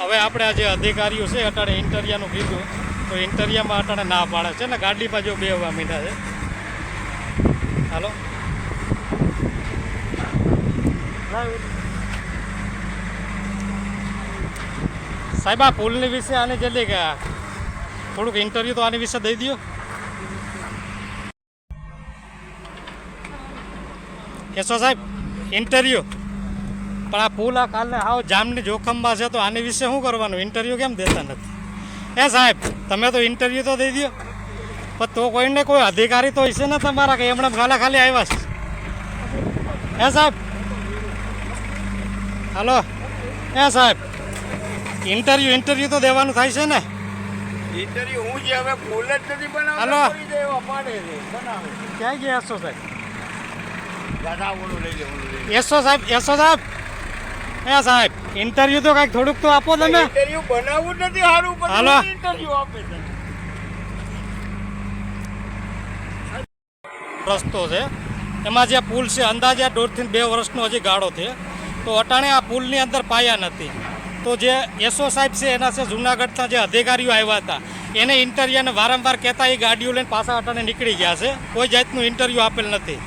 હવે આપણે આ જે અધિકારીઓ છે, અટાણે ઇન્ટરિયાનું કીધું, તો ઇન્ટરિયામાં અટાણે ના પાડે છે ને, ગાડી બાજુ બે હવા મીઠા છે. હાલો. સાહેબ, આ પુલની વિશે આની જલ્દી કે થોડુંક ઇન્ટરવ્યુ તો આની વિશે દઈ દો કેશો સાહેબ, ઇન્ટરવ્યૂ. પણ આ પુલ આ કાલને હાવ જામની જોખમમાં છે તો આની વિશે શું કરવાનું? ઇન્ટરવ્યૂ કેમ દેતા નથી? એ સાહેબ તમે તો ઇન્ટરવ્યૂ તો દઈ દો પણ તો કોઈને કોઈ અધિકારી તો હશે ને તમારા કે એમણે ખાલા ખાલી આવ્યા છે? હે સાહેબ. હાલો. હે સાહેબ ઇન્ટરવ્યૂ ઇન્ટરવ્યૂ તો દેવાનું થાય છે ને? ઇન્ટરવ્યૂ હું જે હવે ફૂલ જ નથી બનાવતો હાલો. કરી દે એવા પાડે છે બનાવે ક્યાં ગયા એસો સાહેબ? દાદા ઓલું લઈ લે ઓલું લઈ લે સાહેબ એસો સાહેબ. હે સાહેબ ઇન્ટરવ્યુ તો કંઈક થોડુંક તો આપો તમે. ઇન્ટરવ્યુ બનાવવું નથી સારું હાલો. પણ ઇન્ટરવ્યુ આપે છે. રસ્તો છે. એમાં જે પુલ છે અંદાજે દોઢથી બે વર્ષનો હજી ગાળો છે. તો અટાણે આ પુલની અંદર પાયા નથી. તો જે એસો સાહેબ છે એના છે જુનાગઢના જે અધિકારીઓ આવ્યા હતા એને ઇન્ટરવ્યુને વારંવાર કહેતા એ ગાડીઓ લઈને પાછા અટાણે નીકળી ગયા છે. કોઈ જાતનું ઇન્ટરવ્યૂ આપેલ નથી.